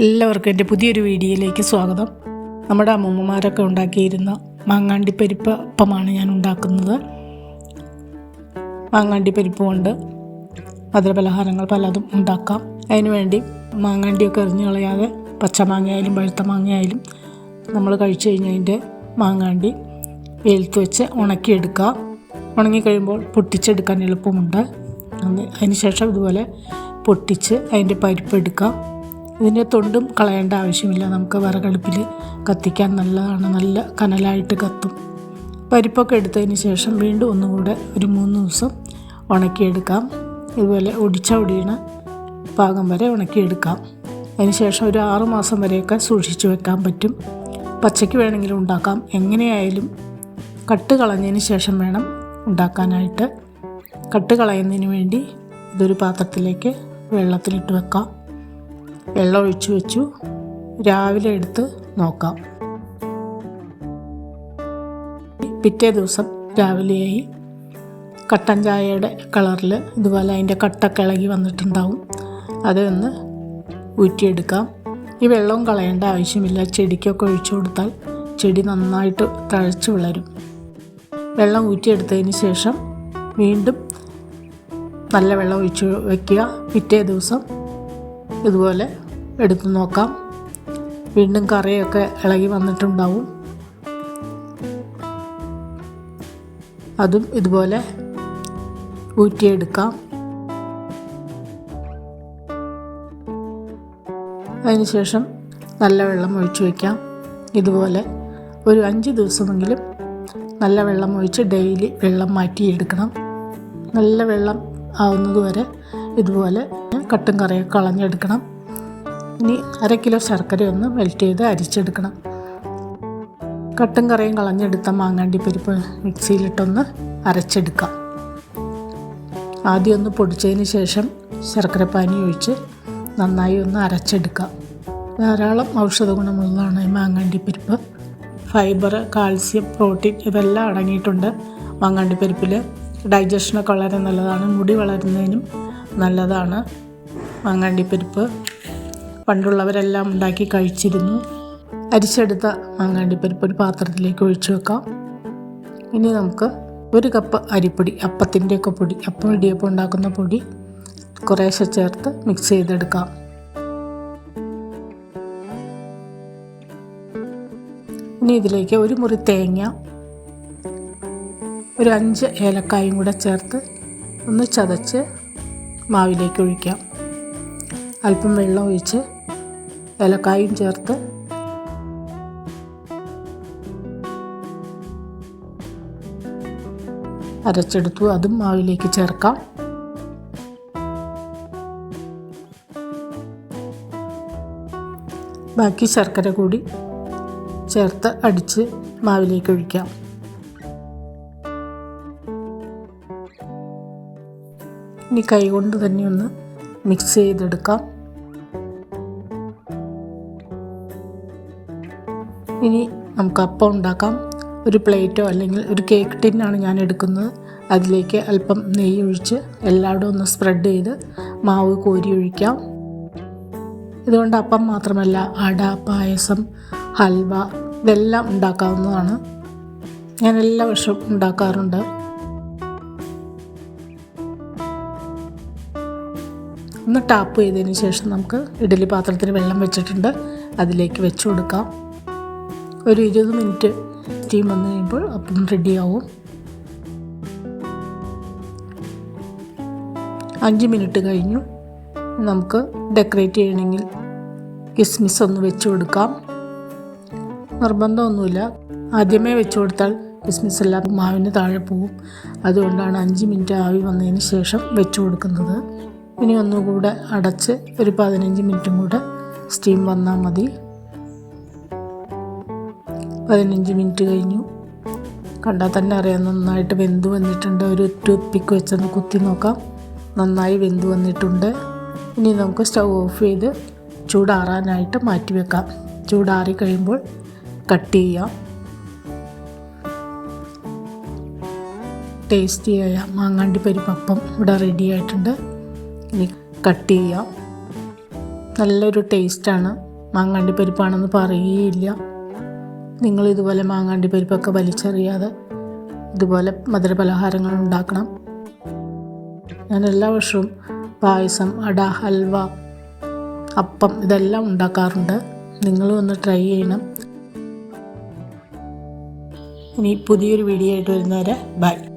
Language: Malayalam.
എല്ലാവർക്കും എന്റെ പുതിയൊരു വീഡിയോയിലേക്ക് സ്വാഗതം. നമ്മുടെ അമ്മൂമ്മമാരൊക്കെ ഉണ്ടാക്കിയിരുന്ന മാങ്ങാണ്ടി പരിപ്പ് അപ്പമാണ് ഞാൻ ഉണ്ടാക്കുന്നത്. മാങ്ങാണ്ടി പരിപ്പ് കൊണ്ട് മധുരപലഹാരങ്ങൾ പലതും ഉണ്ടാക്കാം. അതിനുവേണ്ടി മാങ്ങാണ്ടിയൊക്കെ എറിഞ്ഞു കളയാതെ പച്ചമാങ്ങയായാലും പഴുത്ത മാങ്ങയായാലും നമ്മൾ കഴിച്ചു കഴിഞ്ഞതിന്റെ മാങ്ങാണ്ടി വെയിലത്ത് വെച്ച് ഉണക്കിയെടുക്കുക ഉണങ്ങിക്കഴിയുമ്പോൾ പൊട്ടിച്ചെടുക്കാൻ എളുപ്പമുണ്ട്. അതിന് ശേഷം ഇതുപോലെ പൊട്ടിച്ച് അതിന്റെ പരിപ്പ് എടുക്കാം. ഇതിന്റെ തൊണ്ടും കളയേണ്ട ആവശ്യമില്ല. നമുക്ക് വിറകടുപ്പിൽ കത്തിക്കാൻ നല്ലതാണ്. നല്ല കനലായിട്ട് കത്തും. പരിപ്പൊക്കെ എടുത്തതിന് ശേഷം വീണ്ടും ഒന്നുകൂടെ ഒരു മൂന്ന് ദിവസം ഉണക്കിയെടുക്കാം. ഇതുപോലെ ഒടിച്ച ഒടിയണ പാകം വരെ ഉണക്കിയെടുക്കാം. അതിനുശേഷം ഒരു ആറ് മാസം വരെയൊക്കെ സൂക്ഷിച്ചു വെക്കാൻ പറ്റും. പച്ചയ്ക്ക് വേണമെങ്കിലും ഉണ്ടാക്കാം. എങ്ങനെയായാലും കട്ട് കളഞ്ഞതിന് ശേഷം വേണം ഉണ്ടാക്കാനായിട്ട്. കട്ട് കളയുന്നതിന് വേണ്ടി ഇതൊരു പാത്രത്തിലേക്ക് വെള്ളത്തിലിട്ട് വെക്കാം. വെള്ളം ഒഴിച്ചു വെച്ചു. രാവിലെ എടുത്ത് നോക്കാം. പിറ്റേ ദിവസം രാവിലെയായി. കട്ടൻ ചായയുടെ കളറിൽ ഇതുപോലെ അതിന്റെ കട്ടൊക്കെ ഇളകി വന്നിട്ടുണ്ടാവും. അതൊന്ന് ഊറ്റിയെടുക്കാം. ഈ വെള്ളവും കളയേണ്ട ആവശ്യമില്ല. ചെടിക്കൊക്കെ ഒഴിച്ചു കൊടുത്താൽ ചെടി നന്നായിട്ട് തഴച്ചു വളരും. വെള്ളം ഊറ്റിയെടുത്തതിന് ശേഷം വീണ്ടും നല്ല വെള്ളം ഒഴിച്ച് വയ്ക്കുക പിറ്റേ ദിവസം ഇതുപോലെ എടുത്ത് നോക്കാം. വീണ്ടും കറിയൊക്കെ ഇളകി വന്നിട്ടുണ്ടാവും. അതും ഇതുപോലെ ഊറ്റിയെടുക്കാം. അതിനുശേഷം നല്ല വെള്ളം ഒഴിച്ചു വയ്ക്കാം ഇതുപോലെ ഒരു അഞ്ച് ദിവസമെങ്കിലും നല്ല വെള്ളം ഒഴിച്ച് ഡെയിലി വെള്ളം മാറ്റിയെടുക്കണം. നല്ല വെള്ളം ആവുന്നത് വരെ ഇതുപോലെ കട്ടും കറിയൊക്കെ കളഞ്ഞെടുക്കണം. ഇനി അര കിലോ ശർക്കര ഒന്ന് മെൽറ്റ് ചെയ്ത് അരിച്ചെടുക്കണം. കട്ടും കറിയും കളഞ്ഞെടുത്ത മാങ്ങാണ്ടി പരിപ്പ് മിക്സിയിലിട്ടൊന്ന് അരച്ചെടുക്കാം. ആദ്യം ഒന്ന് പൊടിച്ചതിന് ശേഷം ശർക്കരപ്പാനി ഒഴിച്ച് നന്നായി ഒന്ന് അരച്ചെടുക്കാം. ധാരാളം ഔഷധ ഗുണമുള്ളതാണ് ഈ മാങ്ങാണ്ടി പരിപ്പ്. ഫൈബർ കാൽസ്യം പ്രോട്ടീൻ ഇതെല്ലാം അടങ്ങിയിട്ടുണ്ട് മാങ്ങാണ്ടി പരിപ്പിൽ ഡൈജഷനൊക്കെ വളരെ നല്ലതാണ്. മുടി വളരുന്നതിനും നല്ലതാണ്. മാങ്ങാണ്ടിപ്പരിപ്പ് പണ്ടുള്ളവരെല്ലാം ഉണ്ടാക്കി കഴിച്ചിരുന്നു. അരിച്ചെടുത്ത മാങ്ങാണ്ടിപ്പരിപ്പ് ഒരു പാത്രത്തിലേക്ക് ഒഴിച്ചു വെക്കാം. ഇനി നമുക്ക് ഒരു കപ്പ് അരിപ്പൊടി അപ്പത്തിന്റെയൊക്കെ പൊടി അപ്പം ഇടിയപ്പം ഉണ്ടാക്കുന്ന പൊടി കുറേശ്ശെ ചേർത്ത് മിക്സ് ചെയ്തെടുക്കാം. ഇനി ഇതിലേക്ക് ഒരു മുറി തേങ്ങ ഒരു അഞ്ച് ഏലക്കായും കൂടെ ചേർത്ത് ഒന്ന് ചതച്ച് മാവിലേക്ക് ഒഴിക്കാം. അല്പം വെള്ളം ഒഴിച്ച് ഏലക്കായും ചേർത്ത് അരച്ചെടുത്തു. അതും മാവിലേക്ക് ചേർക്കാം. ബാക്കി ശർക്കര കൂടി ചേർത്ത് അടിച്ച് മാവിലേക്ക് ഒഴിക്കാം. ഇനി കൈകൊണ്ട് തന്നെ ഒന്ന് മിക്സ് ചെയ്തെടുക്കാം. ഇനി നമുക്ക് അപ്പം ഉണ്ടാക്കാം. ഒരു പ്ലേറ്റോ അല്ലെങ്കിൽ ഒരു കേക്ക് ടിന്നാണ് ഞാൻ എടുക്കുന്നത്. അതിലേക്ക് അല്പം നെയ്യ് ഒഴിച്ച് എല്ലായിടും ഒന്ന് സ്പ്രെഡ് ചെയ്ത് മാവ് കോരി ഒഴിക്കാം. ഇതുകൊണ്ട് അപ്പം മാത്രമല്ല അട പായസം ഹൽവ ഇതെല്ലാം ഉണ്ടാക്കാവുന്നതാണ്. ഞാൻ എല്ലാ വർഷവും ഉണ്ടാക്കാറുണ്ട്. ഒന്ന് ടാപ്പ് ചെയ്തതിന് ശേഷം നമുക്ക് ഇഡ്ഡലി പാത്രത്തിൽ വെള്ളം വെച്ചിട്ടുണ്ട്. അതിലേക്ക് വെച്ച് കൊടുക്കാം. ഒരു ഇരുപത് മിനിറ്റ് സ്റ്റീം വന്നു കഴിയുമ്പോൾ അപ്പം റെഡിയാവും അഞ്ച് മിനിറ്റ് കഴിഞ്ഞു. നമുക്ക് ഡെക്കറേറ്റ് ചെയ്യണമെങ്കിൽ കിസ്മിസ് ഒന്ന് വെച്ച് കൊടുക്കാം. നിർബന്ധമൊന്നുമില്ല. ആദ്യമേ വെച്ച് കൊടുത്താൽ കിസ്മിസ് എല്ലാം മാവിന് താഴെ പോവും. അതുകൊണ്ടാണ് അഞ്ച് മിനിറ്റ് ആവി വന്നതിന് ശേഷം വെച്ച് കൊടുക്കുന്നത്. ഇനി ഒന്നുകൂടെ അടച്ച് ഒരു പതിനഞ്ച് മിനിറ്റും കൂടെ സ്റ്റീം വന്നാൽ മതി. പതിനഞ്ച് മിനിറ്റ് കഴിഞ്ഞു. കണ്ടാൽ തന്നെ അറിയാം നന്നായിട്ട് വെന്ത് വന്നിട്ടുണ്ട്. ഒരു ടൂത്ത് പിക്ക് വെച്ചൊന്ന് കുത്തി നോക്കാം. നന്നായി വെന്ത് വന്നിട്ടുണ്ട്. ഇനി നമുക്ക് സ്റ്റൗ ഓഫ് ചെയ്ത് ചൂടാറാനായിട്ട് മാറ്റി വെക്കാം. ചൂടാറി കഴിയുമ്പോൾ കട്ട് ചെയ്യാം. ടേസ്റ്റിയായ മാങ്ങാണ്ടി പരിപ്പപ്പം ഇവിടെ റെഡി ആയിട്ടുണ്ട്. ഇനി കട്ട് ചെയ്യാം. നല്ലൊരു ടേസ്റ്റാണ് മാങ്ങാണ്ടി പരിപ്പാണെന്ന് പറയുകയില്ല നിങ്ങൾ ഇതുപോലെ മാങ്ങാണ്ടി പരിപ്പൊക്കെ വലിച്ചെറിയാതെ ഇതുപോലെ മധുര പലഹാരങ്ങൾ ഉണ്ടാക്കണം. ഞാൻ എല്ലാ വർഷവും പായസം അട ഹൽവ അപ്പം ഇതെല്ലാം ഉണ്ടാക്കാറുണ്ട്. നിങ്ങളും ഒന്ന് ട്രൈ ചെയ്യണം. ഇനി പുതിയൊരു വീഡിയോ ആയിട്ട് വരുന്നവരെ ബൈ